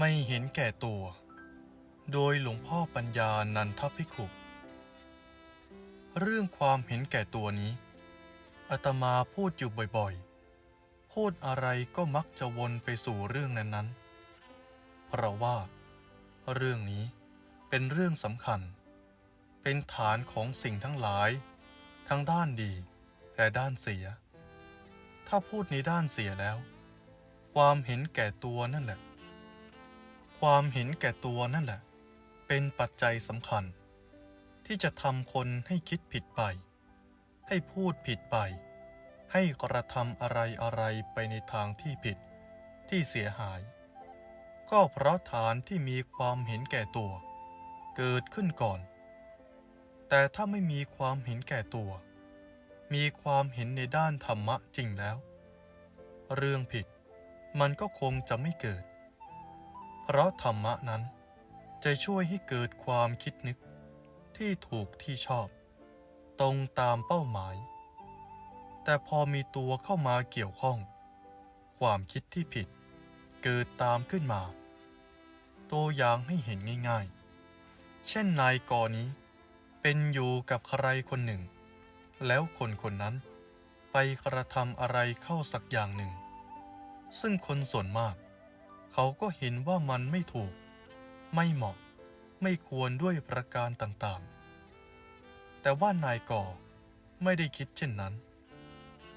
ไม่เห็นแก่ตัว โดยหลวงพ่อปัญญานันทภิขุเรื่องความเห็นแก่ตัวนี้อาตมาพูดอยู่บ่อยๆ พูดอะไรก็มักจะวนไปสู่เรื่องนั้นๆ เพราะว่า เรื่องนี้เป็นเรื่องสำคัญ เป็นฐานของสิ่งทั้งหลาย ทั้งด้านดีและด้านเสีย ถ้าพูดในด้านเสียแล้ว ความเห็นแก่ตัวนั่นแหละ ความเห็นแก่ตัวนั่นแหละ เป็นปัจจัยสำคัญ ที่จะทำคนให้คิดผิดไป ให้พูดผิดไป ให้กระทำอะไรอะไรไปในทางที่ผิด ที่เสียหาย ก็เพราะฐานที่มีความเห็นแก่ตัว เกิดขึ้นก่อน แต่ถ้าไม่มีความเห็นแก่ตัว มีความเห็นในด้านธรรมะจริงแล้ว เรื่องผิดมันก็คงจะไม่เกิด เพราะธรรมะนั้น จะช่วยให้เกิดความคิดนึกที่ถูกที่ชอบ ตรงตามเป้าหมาย แต่พอมีตัวเข้ามาเกี่ยวข้อง ความคิดที่ผิด เกิดตามขึ้นมา ตัวอย่างให้เห็นง่ายๆ เช่นนายกอนี้ เป็นอยู่กับใครคนหนึ่ง แล้วคนคนนั้นไปกระทำอะไรเข้าสักอย่างหนึ่ง ซึ่งคนส่วนมาก เขาก็เห็นว่ามันไม่ถูก ไม่เหมาะ ไม่ควรด้วยประการต่างๆ แต่ว่านายก่อไม่ได้คิดเช่นนั้น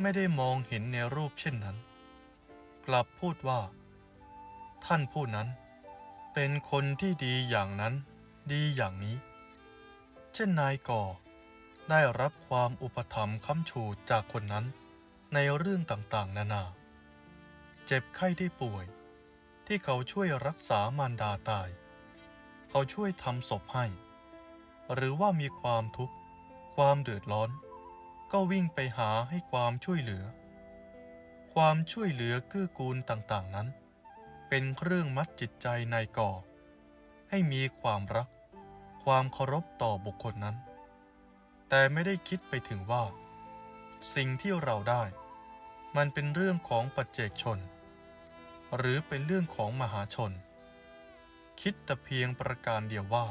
ไม่ได้มองเห็นในรูปเช่นนั้น กลับพูดว่า ท่านผู้นั้น เป็นคนที่ดีอย่างนั้น ดีอย่างนี้ เช่นนายก่อได้รับความอุปถัมภ์ค้ำชูจากคนนั้นในเรื่องต่างๆ นานา เจ็บไข้ได้ป่วย ที่เขาช่วยรักษามารดาตาย เขาช่วยทำศพให้ หรือว่ามีความทุกข์ ความเดือดร้อน ก็วิ่งไปหาให้ความช่วยเหลือ ความช่วยเหลือเกื้อกูลต่างๆนั้น เป็นเครื่องมัดจิตใจในก่อ ให้มีความรัก ความเคารพต่อบุคคลนั้น แต่ไม่ได้คิดไปถึงว่า สิ่งที่เราได้ มันเป็นเรื่องของปัจเจกชน หรือเป็นเรื่องของมหาชน คิดแต่เพียงประการเดียวว่า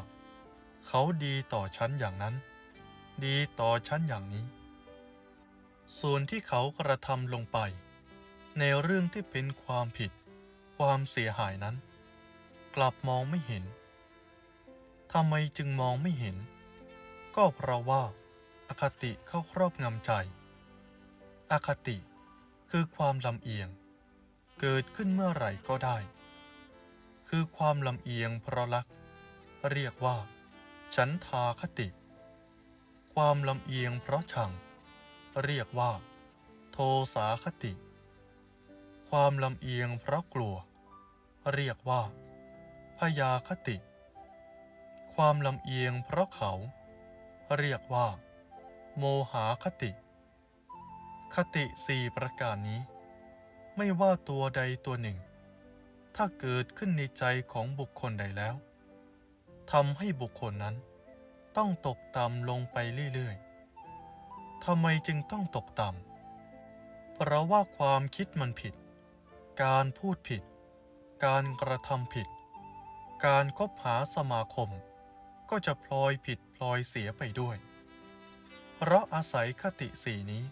เขาดีต่อฉันอย่างนั้น ดีต่อฉันอย่างนี้ ส่วนที่เขากระทำลงไป ในเรื่องที่เป็นความผิด ความเสียหายนั้น กลับมองไม่เห็นทำไมจึงมองไม่เห็น ก็เพราะว่าอาคติเข้าครอบงำใจ อคติคือความลำเอียง เกิดขึ้นเมื่อไหร่ก็ได้ คือความลำเอียงเพราะรัก เรียกว่า ฉันทาคติ ความลำเอียงเพราะชัง เรียกว่า โทสาคติ ความลำเอียงเพราะกลัว เรียกว่าพยาคติ ความลำเอียงเพราะเขา เรียกว่า โมหาคติ คติสี่ประการนี้ ไม่ว่าตัวใดตัวหนึ่ง ถ้าเกิดขึ้นในใจของบุคคลใดแล้วทำให้บุคคลนั้น ต้องตกต่ำลงไปเรื่อยๆทำไมจึงต้องตกต่ำเพราะว่าความคิดมันผิด การพูดผิด การกระทำผิด การคบหาสมาคม ก็จะพลอยผิดพลอยเสียไปด้วย เพราะอาศัยคติสีนี้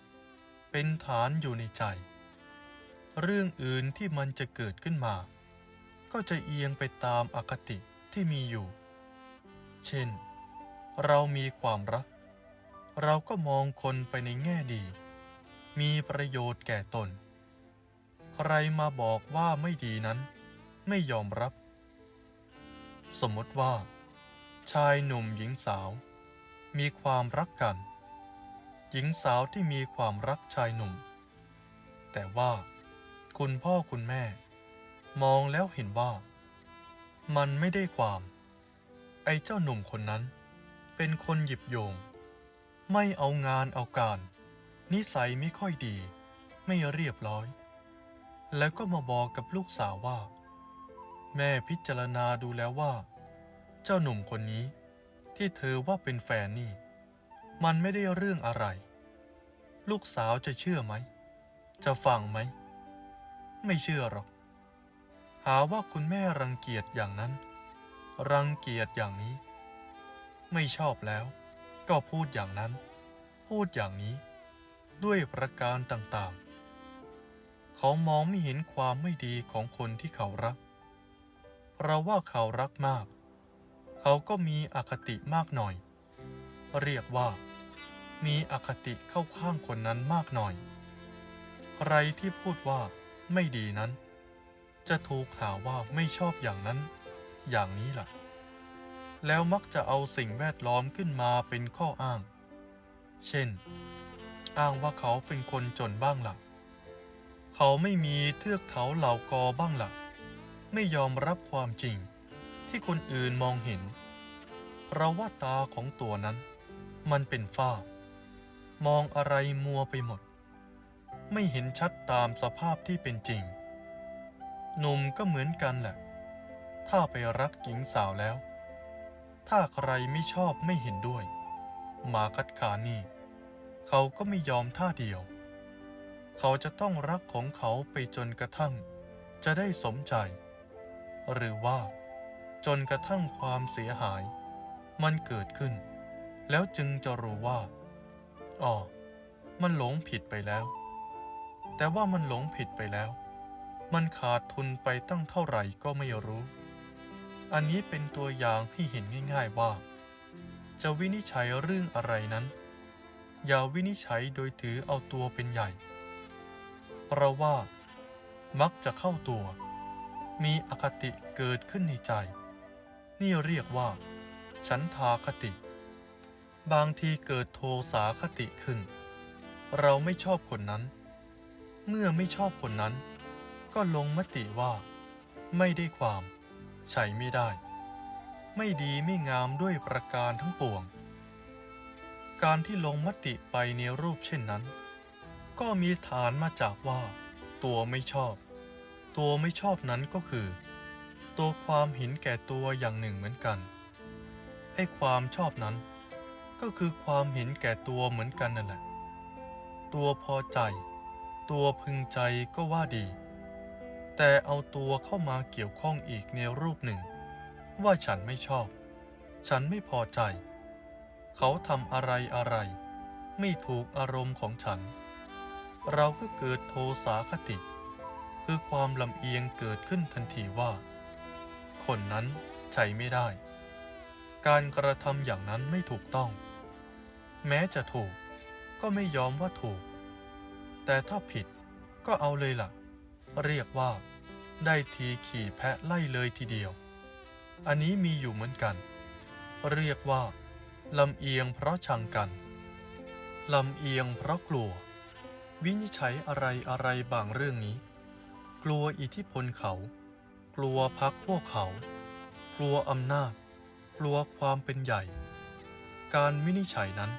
เป็นฐานอยู่ในใจ เรื่องอื่นที่มันจะเกิดขึ้นมา ก็จะเอียงไปตามอคติที่มีอยู่ เช่น เรามีความรัก เราก็มองคนไปในแง่ดี มีประโยชน์แก่ตน ใครมาบอกว่าไม่ดีนั้น ไม่ยอมรับ สมมติว่า ชายหนุ่มหญิงสาว มีความรักกัน หญิงสาวที่มีความรักชายหนุ่ม แต่ว่า คุณพ่อคุณแม่ มองแล้วเห็นว่า มันไม่ได้ความ ไอ้เจ้าหนุ่มคนนั้น เป็นคนหยิบโยง ไม่เอางานเอาการ นิสัยไม่ค่อยดี ไม่เรียบร้อย แล้วก็มาบอกกับลูกสาวว่า แม่พิจารณาดูแล้วว่า เจ้าหนุ่มคนนี้ ที่เธอว่าเป็นแฟนนี่ มันไม่ได้เรื่องอะไร ลูกสาวจะเชื่อไหม จะฟังไหม ไม่เชื่อหรอก หาว่าคุณแม่รังเกียจอย่างนั้น รังเกียจอย่างนี้ ไม่ชอบแล้ว ก็พูดอย่างนั้น พูดอย่างนี้ ด้วยประการต่างๆ เขามองไม่เห็นความไม่ดีของคนที่เขารัก เพราะว่าเขารักมาก เขาก็มีอคติมากหน่อย เรียกว่า มีอคติเข้าข้างคนนั้นมากหน่อย ใครที่พูดว่า ไม่ดีนั้น จะถูกหาว่าไม่ชอบอย่างนั้น อย่างนี้ล่ะ แล้วมักจะเอาสิ่งแวดล้อมขึ้นมาเป็นข้ออ้าง เช่น อ้างว่าเขาเป็นคนจนบ้างล่ะ เขาไม่มีเทือกเขาเหล่ากอบ้างล่ะ ไม่ยอมรับความจริงที่คนอื่นมองเห็น เราว่าตาของตัวนั้น มันเป็นฝ้ามองอะไรมัวไปหมด ไม่เห็นชัดตามสภาพที่เป็นจริง หนุ่มก็เหมือนกันแหละ ถ้าไปรักหญิงสาวแล้ว ถ้าใครไม่ชอบไม่เห็นด้วย มาคัดค้านนี่ เขาก็ไม่ยอมท่าเดียว เขาจะต้องรักของเขาไปจนกระทั่ง จะได้สมใจ หรือว่า จนกระทั่งความเสียหาย มันเกิดขึ้น แล้วจึงจะรู้ว่า อ๋อ มันหลงผิดไปแล้ว แต่ว่ามันหลงผิดไปแล้ว มันขาดทุนไปตั้งเท่าไหร่ก็ไม่รู้ อันนี้เป็นตัวอย่างให้เห็นง่าย ๆว่า จะวินิจฉัยเรื่องอะไรนั้น อย่าวินิจฉัยโดยถือเอาตัวเป็นใหญ่ เพราะว่า มักจะเข้าตัว มีอคติเกิดขึ้นในใจ นี่เรียกว่า ฉันทาคติ บางทีเกิดโทสาคติขึ้น เราไม่ชอบคนนั้น เมื่อไม่ชอบคนนั้น ก็ลงมติว่า ไม่ได้ความ ใช้ไม่ได้ ไม่ดีไม่งามด้วยประการทั้งปวง การที่ลงมติไปในรูปเช่นนั้น ก็มีฐานมาจากว่า ตัวไม่ชอบ ตัวไม่ชอบนั้นก็คือ ตัวความเห็นแก่ตัวอย่างหนึ่งเหมือนกันไอ้ความชอบนั้น ก็คือความเห็นแก่ตัวเหมือนกันนั่นแหละ ตัวพอใจ ตัวพึงใจก็ว่าดี แต่เอาตัวเข้ามาเกี่ยวข้องอีกในรูปหนึ่ง ว่าฉันไม่ชอบ ฉันไม่พอใจ เขาทำอะไรอะไร ไม่ถูกอารมณ์ของฉัน เราก็เกิดโทสาคติ คือความลำเอียงเกิดขึ้นทันทีว่า คนนั้นใช้ไม่ได้ การกระทำอย่างนั้นไม่ถูกต้อง แม้จะถูกก็ไม่ยอมว่าถูก แต่ถ้าผิดก็เอาเลยล่ะ เรียกว่า ได้ทีขี่แพะไล่เลยทีเดียว อันนี้มีอยู่เหมือนกัน เรียกว่าลำเอียงเพราะชังกันลำเอียงเพราะกลัว วินิจฉัยอะไรอะไรบางเรื่องนี้ กลัวอิทธิพลเขา กลัวพักพวกเขา กลัวอำนาจ กลัวความเป็นใหญ่ การวินิจฉัยนั้น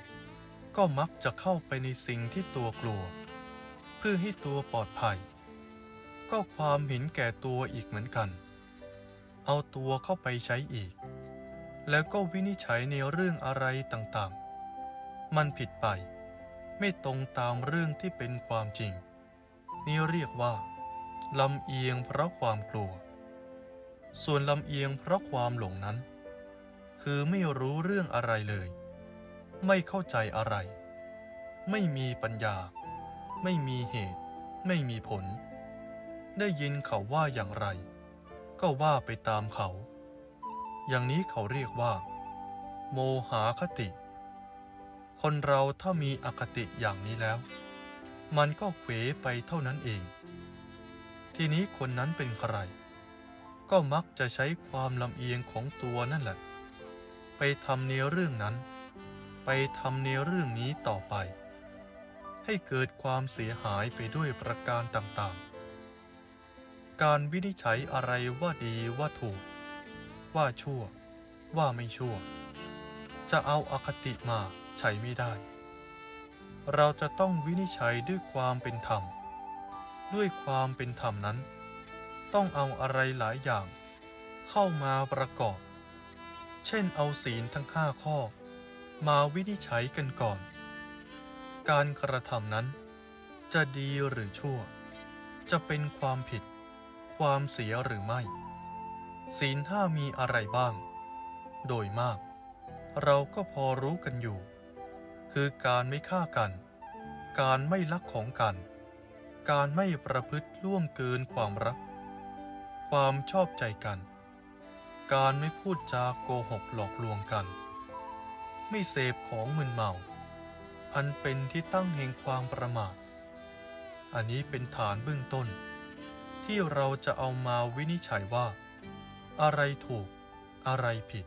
ก็มักจะเข้าไปในสิ่งที่ตัวกลัว พื่อให้ตัวปลอดภัย ก็ความเห็นแก่ตัวอีกเหมือนกัน เอาตัวเข้าไปใช้อีก แล้วก็วินิจฉัยในเรื่องอะไรต่างๆ มันผิดไป ไม่ตรงตามเรื่องที่เป็นความจริง นี่เรียกว่าลำเอียงเพราะความกลัว ส่วนลำเอียงเพราะความหลงนั้น คือไม่รู้เรื่องอะไรเลย ไม่เข้าใจอะไร ไม่มีปัญญา ไม่มีเหตุ ไม่มีผล ได้ยินเขาว่าอย่างไร ก็ว่าไปตามเขา อย่างนี้เขาเรียกว่า โมหาคติ คนเราถ้ามีอคติอย่างนี้แล้ว มันก็เขวไปเท่านั้นเอง ทีนี้คนนั้นเป็นใคร ก็มักจะใช้ความลำเอียงของตัวนั่นแหละ ไปทำในเรื่องนั้น ไปทำในเรื่องนี้ต่อไป ให้เกิดความเสียหายไปด้วยประการต่างๆ การวินิจฉัยอะไรว่าดีว่าถูก ว่าชั่ว ว่าไม่ชั่ว จะเอาอาคติมาใช้ไม่ได้ เราจะต้องวินิจฉัยด้วยความเป็นธรรม ด้วยความเป็นธรรมนั้น ต้องเอาอะไรหลายอย่าง เข้ามาประกอบ เช่นเอาศีลทั้งห้าข้อ มาวินิจฉัยกันก่อน การกระทำนั้น จะดีหรือชั่ว จะเป็นความผิด ความเสียหรือไม่ ศีลห้ามีอะไรบ้าง โดยมาก เราก็พอรู้กันอยู่ คือการไม่ฆ่ากัน การไม่ลักของกัน การไม่ประพฤติล่วงเกินความรัก ความชอบใจกัน การไม่พูดจาโกหกหลอกลวงกัน ไม่เสพของมึนเมา อันเป็นที่ตั้งแห่งความประมาท อันนี้เป็นฐานเบื้องต้น ที่เราจะเอามาวินิจฉัยว่า อะไรถูกอะไรผิด